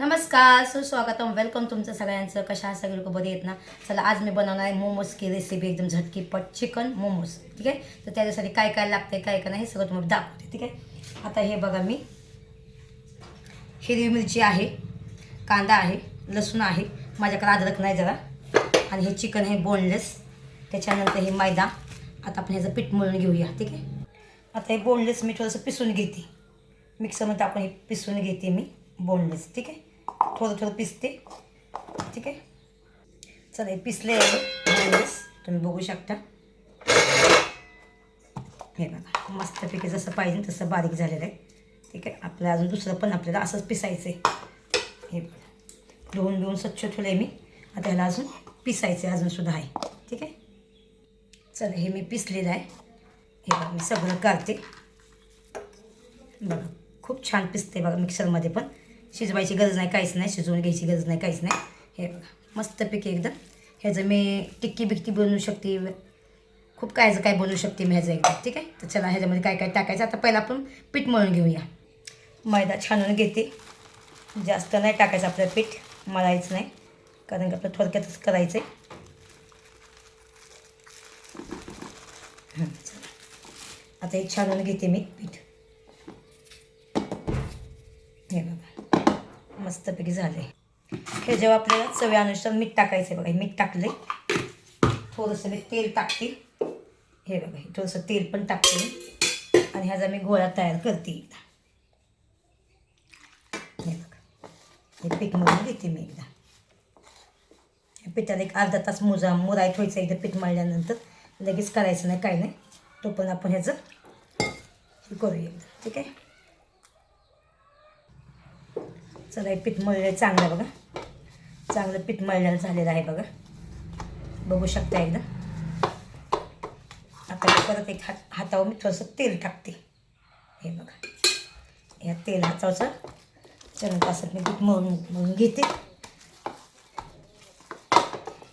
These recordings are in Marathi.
नमस्कार सुस्वागतम. वेलकम तुमचं सगळ्यांचं. कशा सगळे? लोक बरे आहेत ना? चला आज मी बनवणार आहे मोमोज की रेसिपी एकदम झटकीपट चिकन मोमोज. ठीक आहे? तर त्याच्यासाठी काय काय लागते काय काय नाही हे सगळं तुम्हाला दाखवते ठीक आहे? आता हे बघा मी. हिरवी मिरची आहे कांदा आहे लसूण आहे. माझ्याकडे अद्रक नाही जरा. आणि हे चिकन हे बोनलेस त्याच्यानंतर हे मैदा. आता आपण ह्याचं पीठ मळून घेऊया ठीक आहे? आता हे बोनलेस मी थोडंसं पिसून घेते. मिक्सरमध्ये आपण हे पिसून घेते मी बोनलेस ठीक आहे? थोडं थोडं पिसते. ठीक आहे? चला हे पिसले आहे. तुम्ही बघू शकता. हे बघा मस्तपैकी जसं पाहिजे तसं बारीक झालेलं आहे. ठीक आहे? आपल्याला अजून दुसरं पण आपल्याला असंच पिसायचं आहे हे बघा धुवून धुवून स्वच्छ ठेवलं आहे मी. आता ह्याला अजून पिसायचं आहे अजूनसुद्धा आहे. ठीक आहे? चला हे मी पिसलेलं आहे. हे बघा मी सगळं काढते बघा खूप छान पिसते बघा मिक्सरमध्ये पण. शिजवायची गरज नाही काहीच नाही. शिजवून घ्यायची गरज नाही काहीच नाही. हे बघा मस्तपैकी एकदम. ह्याचं मी टिक्की बिक्की बनवू शकते खूप कायचं काय बनवू शकते मी ह्याचं एकदम ठीक आहे? तर चला ह्याच्यामध्ये काय काय टाकायचं? आता पहिला आपण पीठ मळून घेऊया. मैदा छानून घेते. जास्त नाही टाकायचं आपलं पीठ मळायचं नाही कारण की आपलं थोडक्यातच करायचं आहे आता हे छानून घेते मी पीठ. बऱ्यापैकी झालं? आहे हे जेव्हा आपल्याला चव्यानुसार मीठ टाकायचं आहे बघा मीठ टाकले थोडंसं मी तेल टाकते. हे बघा हे थोडंसं तेल पण टाकते आणि ह्याचा मी गोळा तयार करते एकदा. हे बघा हे पीठ मळून घेते मी एकदा. पिठाला एक अर्धा तास मोजा मुराय ठेवायचा एकदा पीठ मळल्यानंतर. लगेच करायचं नाही काही नाही. तो पण आपण ह्याचं हे करूया एकदा ठीक आहे? चला हे पीठ मळलं चांगलं बघा. चांगलं पीठ मळलेलं झालेलं आहे बघा. बघू शकता एकदा. आता परत एक हात हातावर मी थोडंसं तेल टाकते. हे बघा. या तेल हातावचं चरण तासात मी पीठ मळून मळून घेते.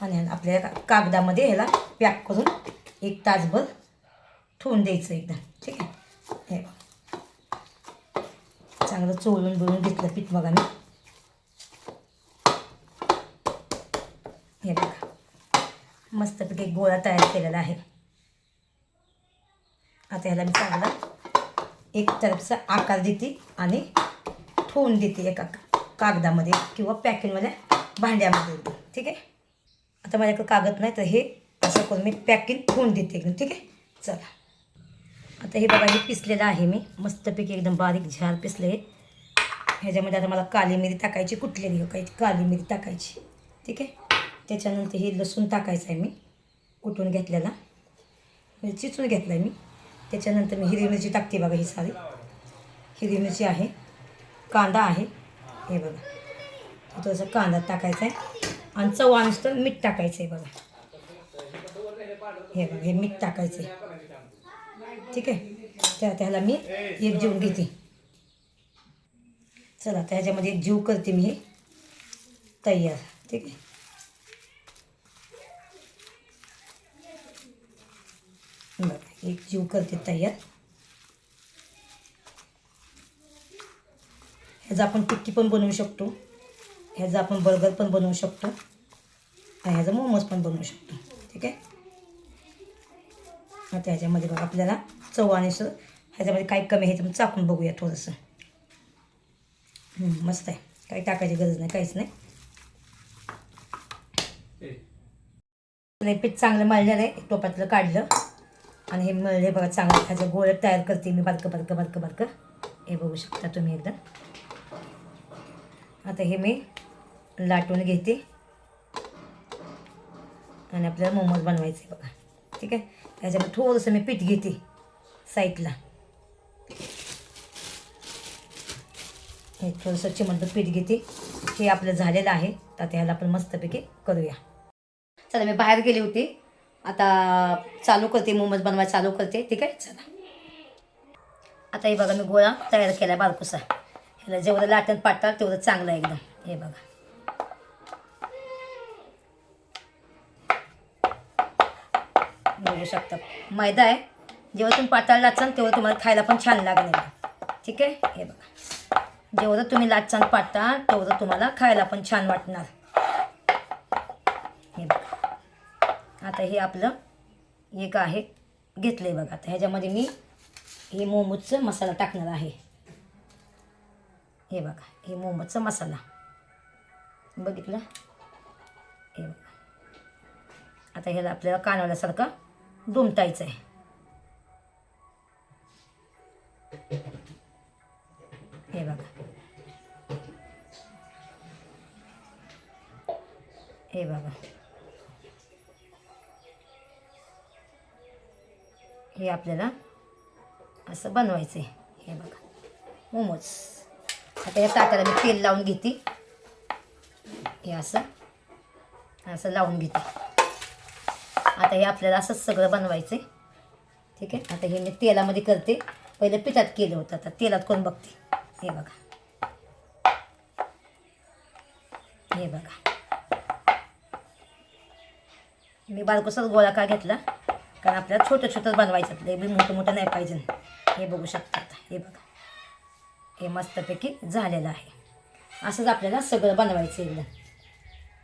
आणि आपल्या का- कागदामध्ये ह्याला पॅक करून एक तासभर ठेवून द्यायचं एकदा. ठीक आहे हे बघा चांगलं चोळून बिळून घेतलं पीठ बघा मी हे बघा. मस्तपैकी एक गोळा तयार केलेला आहे. आता ह्याला मी चांगला एक तरफचा आकार देते आणि ठेवून देते एका कागदामध्ये किंवा पॅकिंगमध्ये भांड्यामध्ये देते ठीक आहे? आता माझ्याकडे कागद नाही तर हे असं करून मी पॅकिंग ठेवून देते एकदम ठीक आहे? चला. आता हे बघा हे पिसलेलं आहे मी. मस्तपैकी एकदम बारीक झार पिसले ह्याच्यामध्ये आता मला काली मिरी टाकायची कुठलेली हो, काही काली मिरी टाकायची. ठीक आहे? त्याच्यानंतर हे लसूण टाकायचं आहे मी कुटून घेतलेला म्हणजे चिचून घेतला आहे मी. त्याच्यानंतर मी हिरवी मिरची टाकते बघा ही सारी. हिरवी मिरची आहे कांदा आहे. हे बघा थोडंसं कांदा टाकायचा आहे. आणि चवा नुसतं मीठ टाकायचं आहे बघा. हे बघा हे मीठ टाकायचं आहे. ठीक आहे? त्या त्याला मी एक जीव घेते. चला त्याच्यामध्ये ह्याच्यामध्ये एक जीव करते मी. हे तयार ठीक आहे? बरं एक जीव करते तयार. ह्याचा आपण टिक्की पण बनवू शकतो. ह्याचा आपण बर्गर पण बनवू शकतो. आणि ह्याचा मोमोज पण बनवू शकतो. ठीक आहे? आता ह्याच्यामध्ये बघा आपल्याला चव आणि असं ह्याच्यामध्ये काय कमी आहे ते चाकून बघूया थोडंसं. मस्त आहे. काही टाकायची गरज नाही काहीच नाही. नाही पीठ चांगलं मळलेलं आहे टोपातलं काढलं. आणि हे मळले बघा चांगलं ह्याचं गोळ तयार करते मी बारकं बारकं बारकं बारकं. हे बघू शकता तुम्ही एकदा. आता हे मी लाटून घेते. आणि आपल्याला मोमोज बनवायचे बघा. ठीक आहे? त्याच्यामध्ये थोडंसं मी पीठ घेते. साईडला. हे थोडंसं चिमणचं पीठ घेते. हे आपलं झालेलं आहे. तर आता ह्याला आपण मस्तपैकी करूया. चला मी बाहेर गेले होते. आता चालू करते मोमोज बनवायला चालू करते. ठीक आहे? चला. आता हे बघा मी गोळा तयार केला आहे बारकुसा. ह्याला जेवढं लाटण पाटतात तेवढं चांगलं आहे एकदम. हे बघा. बघू शकता. मैदा आहे. जेव्हा तुम्ही पाताळ लाचाल तेव्हा तुम्हाला खायला पण छान लागणार. ठीक आहे? हे बघा. जेवढं तुम्ही लाचाल पाताळ तेवढं तुम्हाला खायला पण छान वाटणार. हे बघा. आता हे आपलं एक आहे घेतलं आहे बघा. आता ह्याच्यामध्ये मी हे मोमोजचं मसाला टाकणार आहे. हे बघा हे मोमोजचा मसाला. बघितलं? हे बघा. आता ह्याला आपल्याला कानवल्यासारखं दुमटायचं आहे हे बघा. हे बघा. हे आपल्याला असं बनवायचं आहे हे बघा. मोमोज. आता या ताटाला मी तेल लावून घेते. हे असं. असं लावून घेते. आता हे आपल्याला असंच सगळं बनवायचं आहे ठीक आहे? आता हे मी तेलामध्ये करते. पहिले पिठात केलं होतं आता तेलात कोण बघते? हे बघा. हे बघा. मी बारकोसाच गोळा का घेतला? कारण आपल्याला छोटं छोटं बनवायचं लय बी मोठं मोठं नाही पाहिजे. हे बघू शकता आता. हे बघा. हे मस्तपैकी झालेलं आहे. असंच आपल्याला सगळं बनवायचं एकदम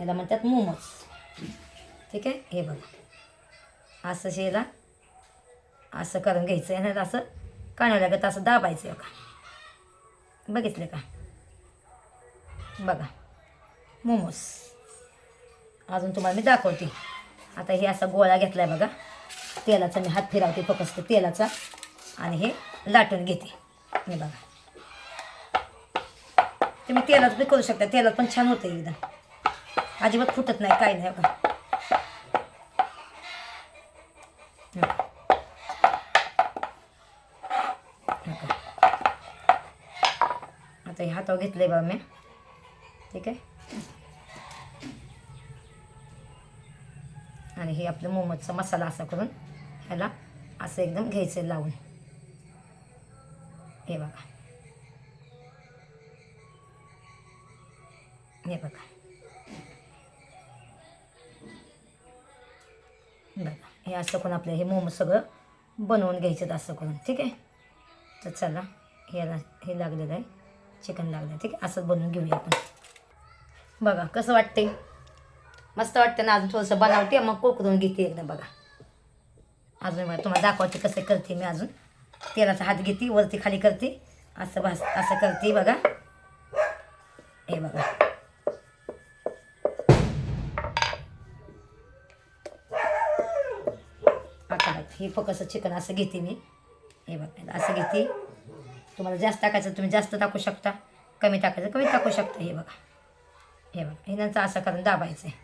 याला म्हणतात मोमोज. ठीक आहे? हे बघा. असं शेला असं करून घ्यायचं आहे ना असं. काढण्यालागत असं दाबायचं का? बघितलं का? बघा. मोमोज अजून तुम्हाला मी दाखवते. आता हे असा गोळा घेतला आहे बघा. तेलाचा मी हात फिरवते फक्त तेलाचा. आणि हे लाटून घेते. हे बघा. तुम्ही तेलात बी करू शकता. तेलात पण छान होतं एकदम. अजिबात फुटत नाही काही नाही बघा. हातावर घेतलं आहे बा मी. ठीक आहे? आणि हे आपलं मोमोजचा मसाला असा करून ह्याला असं एकदम घ्यायचं लावून. हे बघा. हे बघा. बघा. हे असं करून आपलं हे मोमोज सगळं बनवून घ्यायचं असं करून. ठीक आहे? तर चला हे हे लागलेलं आहे. चिकन लागलं ठीक आहे? असंच बनवून घेऊया आपण. बघा कसं वाटते मस्त वाटतं ना अजून थोडंसं बनवते मग कोकरून घेते एकदम बघा. अजून बघा तुम्हाला दाखवते कसं करते मी अजून. तेलाचा हात घेते वरती खाली करते. असं भास असं करते बघा. हे बघा. आता हे फक्त चिकन असं घेते मी. हे बघा असं घेते. तुम्हाला जास्त टाकायचं तुम्ही जास्त टाकू शकता. कमी टाकायचं कमी टाकू शकता. हे बघा. हे बघा. हे नंतर असं करून दाबायचं आहे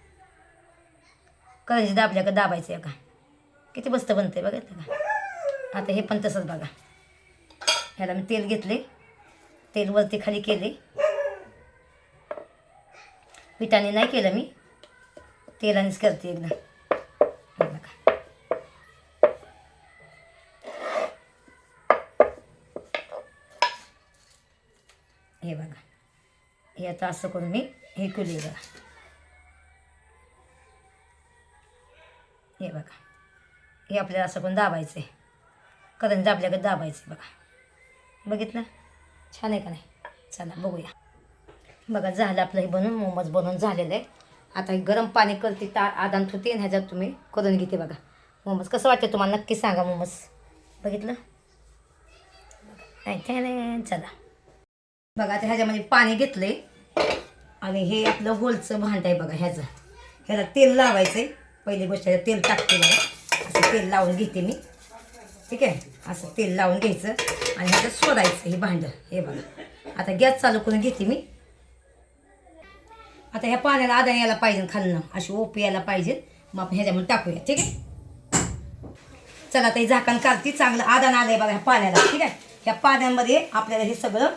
करंजी दाबल्या का दाबायचं आहे का किती मस्त बनते बघितलं का आता हे पण तसंच बघा. ह्याला मी तेल घेतले तेल वरती खाली केले पिठाने नाही केलं मी. तेलानेच करते एकदम हे बघा. हे आता असं करून मी हे केले बघा. हे बघा. हे आपल्याला असं करून दाबायचं आहे करंज आपल्याकडे का दाबायचं बघा. बघितलं? छान आहे का नाही? चला बघूया. बघा झालं आपलं हे बनवून मोमोज बनवून झालेलं. आहे आता हे गरम पाणी करते ता आदान ठेवते आणि ह्याच्यात तुम्ही करून घेते बघा. मोमोज कसं वाटतं तुम्हाला? नक्की सांगा मोमोज. बघितलं? नाही नाही चला. बघा आता ह्याच्यामध्ये पाणी घेतलंय. आणि हे आपलं होलचं भांड आहे बघा ह्याचं. ह्याला तेल लावायचं आहे पहिली गोष्ट ह्याला तेल टाकते बघा. असं तेल लावून घेते मी. ठीक आहे? असं तेल लावून घ्यायचं आणि ह्याचं सोडायचं हे भांडं. हे बघा. आता गॅस चालू करून घेते मी. आता ह्या पाण्याला आदान यायला पाहिजे खालनं. अशी ओपी यायला पाहिजे. मग आपण ह्याच्यामध्ये टाकूया. ठीक आहे? चला ते झाकण काढते. चांगलं आदान आलंय बघा ह्या पाण्याला. ठीक आहे? ह्या पाण्यामध्ये आपल्याला हे सगळं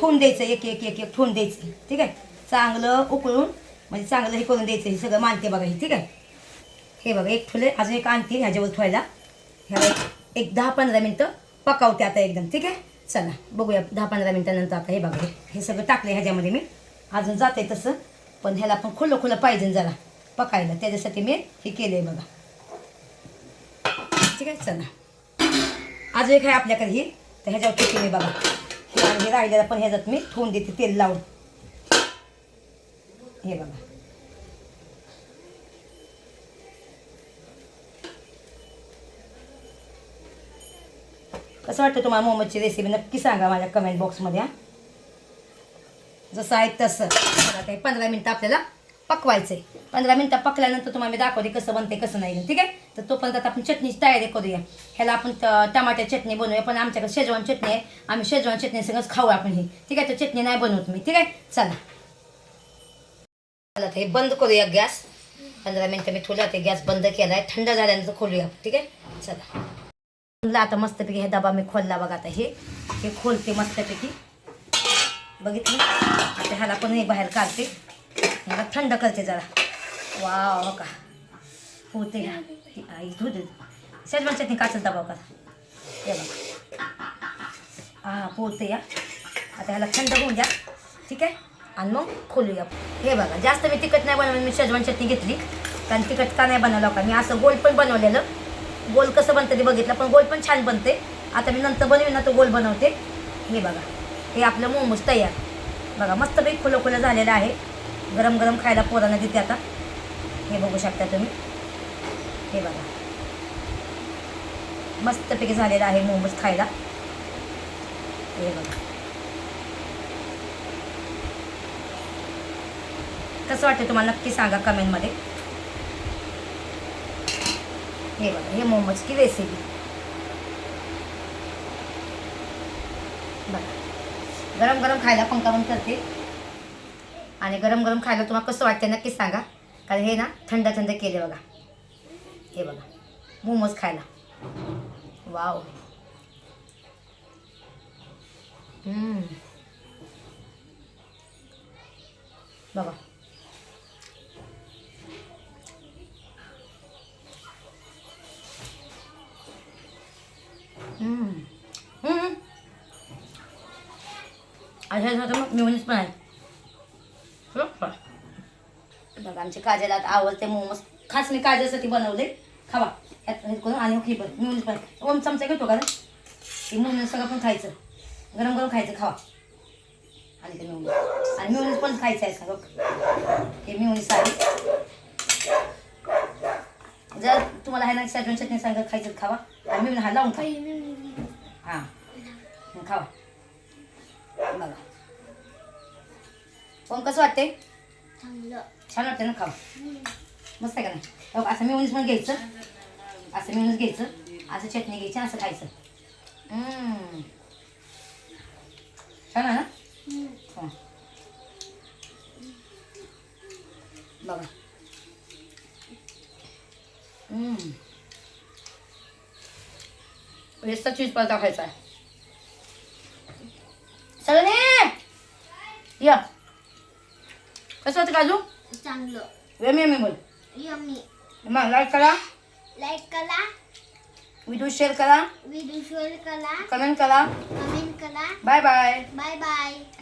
ठेवून द्यायचं एक एक एक एक ठेवून द्यायचं ठीक आहे? चांगलं उकळून म्हणजे चांगलं हे करून द्यायचं हे सगळं मानते बघा हे ठीक आहे? हे बघा एक ठुले अजून एक आणते ह्याच्यावर ठेवायला. ह्या एक- दहा पंधरा मिनटं पकावते आता एकदम ठीक आहे? चला बघूया दहा पंधरा मिनटानंतर आता हे बघा हे- हे सगळं टाकलं ह्याच्यामध्ये मी. अजून जाते तसं पण ह्याला पण खुलं खुलं पाहिजे जरा पकायला. त्याच्यासाठी मी हे केलं आहे बघा. ठीक आहे? चला. अजून एक आहे आपल्याकडे ही तर ह्याच्यावर ठेवते मी बघा. हे राहिलेलं पण ह्याच्यात मी ठेवून देते तेल लावून. हे बघा. कसं वाटतं तुम्हाला मोमोजची रेसिपी नक्की सांगा माझ्या कमेंट बॉक्समध्ये हा. जसं आहे तसं. काही पंधरा मिनटं आपल्याला पकवायचं आहे पंधरा मिनटं पकल्यानंतर तुम्हाला मी दाखवते कसं बनते कसं नाही. ठीक आहे? तर तोपर्यंत आता आपण चटणीची तयारी करूया. ह्याला आपण त- टमाटर चटणी बनवूया. पण आमच्याकडे शेजवान चटणी आहे. आम्ही शेजवान चटणी सगळंच खाऊ आपण ही. ठीक आहे? तर चटणी नाही बनवत मी. ठीक आहे? चला. चला हे बंद करूया गॅस. पंधरा मिनटं मी थोडं ते गॅस बंद केला आहे थंड झाल्यानंतर खोलूया ठीक आहे? चला. म्हणलं आता मस्तपैकी हे डबा मी खोलला बघा आता हे. हे खोलते मस्तपैकी. बघितलं? आता ह्याला पण हे बाहेर काढते. ह्याला थंड करते जरा. वाव हो का? होते ह्या ती आई दूध शेजवान चटणी काचच डबा करा. हे बघा. हा पोहते या. आता ह्याला थंड होऊन द्या. ठीक आहे? आणि मग खोलूया. हे बघा जास्त मी तिखट नाही बनवलं मी शेजवान चटणी घेतली. कारण तिखट का नाही बनवलं का मी असं गोल पण बनवलेलं. गोल कसं बनतं ते बघितलं पण गोल पण छान बनते. आता मी नंतर बनवेन ना तो गोल बनवते. हे बघा. हे आपलं मोमोज तयार. बघा मस्तपैकी खुलं खुलं झालेलं आहे. गरम गरम खायला पोरांना देते आता. हे बघू शकता तुम्ही. हे बघा. मस्तपैकी झालेलं आहे मोमोज खायला. हे बघा. कसं वाटतं तुम्हाला नक्की सांगा कमेंटमध्ये. हे बघा हे मोमोज की रेसिपी बघा. गरम गरम खायला पंखा बंद करते. आणि गरम गरम खायला तुम्हाला कसं वाटतं नक्कीच सांगा. कारण हे ना थंड थंड केले बघा. हे बघा मोमोज खायला. वाव. बघा. हम्म. अशा मग मिळूनच पण आहे. बघा आमचे काजेला आता आवडते मोमोज. खास मी काजलसाठी बनवले खावा. यात हे करून आणि ही पण मिळून पण ओम चमचा घेतो का रे? हे मिळून सगळं पण खायचं. गरम गरम खायचं खावा. आणि ते मिळून. आणि मिळून पण खायचं आहे सगळं. हे मिळून आहे जर तुम्हाला ह्याला सॅजवन चटणी सांगत खायचं खावा. आणि मिळून हा लावून खा. हां. खावा. बघा. पण कसं वाटते छान वाटते ना? खावा. मस्त आहे का नाही? असं मिळूनच पण घ्यायचं. असं मिळूनच घ्यायचं. असं चटणी घ्यायची असं खायचं. छान आहे ना? हो. बघा. वेस्टचा चीज परत टाकायचा आहे. सगळे! या. कसं होतं काजू? चांगलं. वेमी वेमी बोल. यम्मी. मग लाईक करा. लाईक करा. व्हिडिओ शेअर करा. व्हिडिओ शेअर करा. कमेंट करा. कमेंट करा. Bye bye bye bye